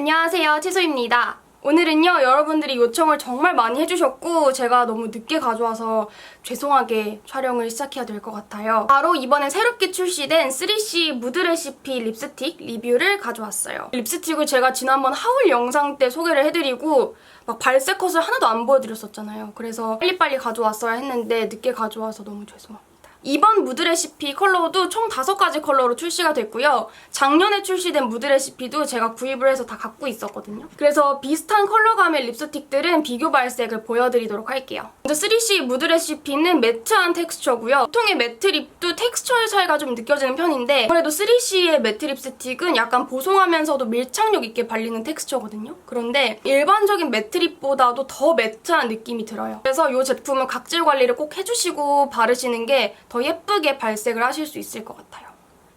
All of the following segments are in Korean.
안녕하세요. 채소입니다. 오늘은요, 여러분들이 요청을 정말 많이 해주셨고, 제가 너무 늦게 가져와서 죄송하게 촬영을 시작해야 될 것 같아요. 바로 이번에 새롭게 출시된 3C 무드 레시피 립스틱 리뷰를 가져왔어요. 립스틱을 제가 지난번 하울 영상 때 소개를 해드리고, 막 발색 컷을 하나도 안 보여드렸었잖아요. 그래서 빨리빨리 가져왔어야 했는데, 늦게 가져와서 너무 죄송합니다. 이번 무드 레시피 컬러도 총 5가지 컬러로 출시가 됐고요. 작년에 출시된 무드 레시피도 제가 구입을 해서 다 갖고 있었거든요. 그래서 비슷한 컬러감의 립스틱들은 비교 발색을 보여드리도록 할게요. 먼저 3C 무드 레시피는 매트한 텍스처고요. 보통의 매트 립도 텍스처의 차이가 좀 느껴지는 편인데 아무래도 3C의 매트 립스틱은 약간 보송하면서도 밀착력 있게 발리는 텍스처거든요. 그런데 일반적인 매트 립보다도 더 매트한 느낌이 들어요. 그래서 이 제품은 각질 관리를 꼭 해주시고 바르시는 게 더 예쁘게 발색을 하실 수 있을 것 같아요.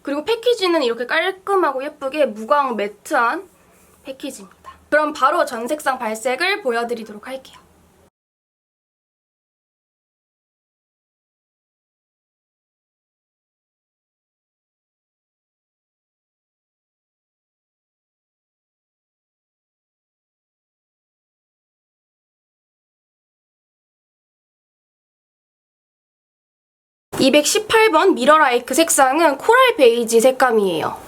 그리고 패키지는 이렇게 깔끔하고 예쁘게 무광 매트한 패키지입니다. 그럼 바로 전 색상 발색을 보여드리도록 할게요. (218번) 미러라이크 색상은 코랄 베이지 색감이에요.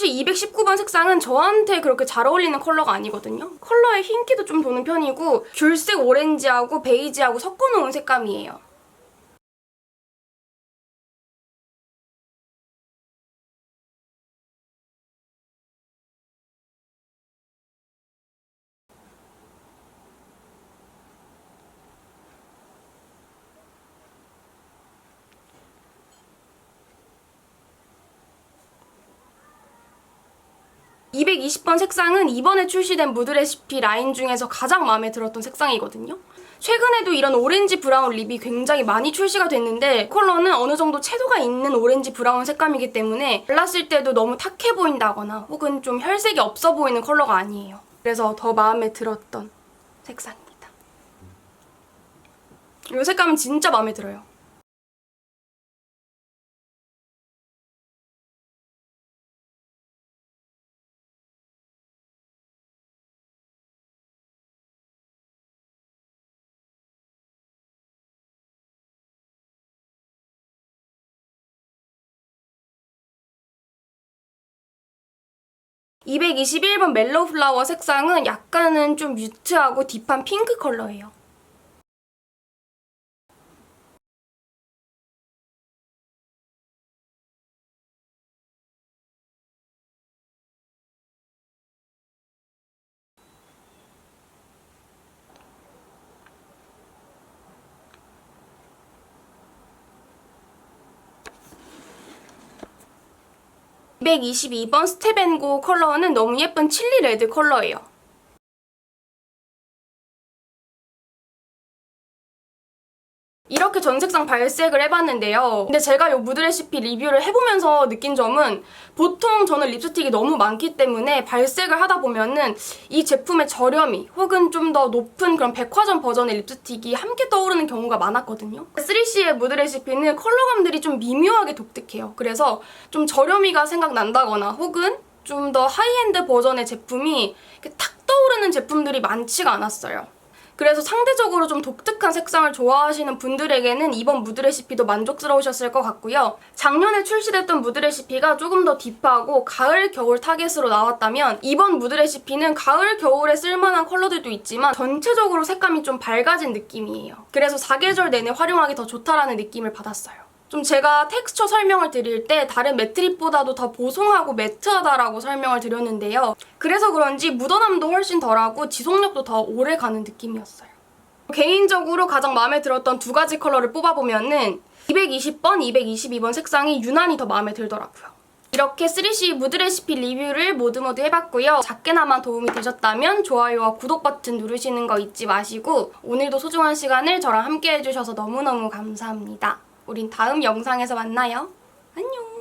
사실 219번 색상은 저한테 그렇게 잘 어울리는 컬러가 아니거든요. 컬러에 흰기도 좀 도는 편이고 귤색 오렌지하고 베이지하고 섞어놓은 색감이에요. (220번) 색상은 이번에 출시된 무드 레시피 라인 중에서 가장 마음에 들었던 색상이거든요. 최근에도 이런 오렌지 브라운 립이 굉장히 많이 출시가 됐는데 컬러는 어느 정도 채도가 있는 오렌지 브라운 색감이기 때문에 발랐을 때도 너무 탁해 보인다거나 혹은 좀 혈색이 없어 보이는 컬러가 아니에요. 그래서 더 마음에 들었던 색상입니다. 이 색감은 진짜 마음에 들어요. (221번) 멜로우 플라워 색상은 약간은 좀 뮤트하고 딥한 핑크 컬러예요. (222번) 스텝앤고 컬러는 너무 예쁜 칠리 레드 컬러예요. 이렇게 전 색상 발색을 해봤는데요. 근데 제가 이 무드 레시피 리뷰를 해보면서 느낀 점은 보통 저는 립스틱이 너무 많기 때문에 발색을 하다 보면은 이 제품의 저렴이 혹은 좀 더 높은 그런 백화점 버전의 립스틱이 함께 떠오르는 경우가 많았거든요. 3CE의 무드 레시피는 컬러감들이 좀 미묘하게 독특해요. 그래서 좀 저렴이가 생각난다거나 혹은 좀 더 하이엔드 버전의 제품이 탁 떠오르는 제품들이 많지가 않았어요. 그래서 상대적으로 좀 독특한 색상을 좋아하시는 분들에게는 이번 무드 레시피도 만족스러우셨을 것 같고요. 작년에 출시됐던 무드 레시피가 조금 더 딥하고 가을, 겨울 타겟으로 나왔다면 이번 무드 레시피는 가을, 겨울에 쓸만한 컬러들도 있지만 전체적으로 색감이 좀 밝아진 느낌이에요. 그래서 사계절 내내 활용하기 더 좋다라는 느낌을 받았어요. 좀 제가 텍스처 설명을 드릴 때 다른 매트립보다도 더 보송하고 매트하다라고 설명을 드렸는데요. 그래서 그런지 묻어남도 훨씬 덜하고 지속력도 더 오래 가는 느낌이었어요. 개인적으로 가장 마음에 들었던 두 가지 컬러를 뽑아보면은 220번, 222번 색상이 유난히 더 마음에 들더라고요. 이렇게 3CE 무드 레시피 리뷰를 모두 모두 해봤고요. 작게나마 도움이 되셨다면 좋아요와 구독 버튼 누르시는 거 잊지 마시고 오늘도 소중한 시간을 저랑 함께 해주셔서 너무너무 감사합니다. 우린 다음 영상에서 만나요. 안녕!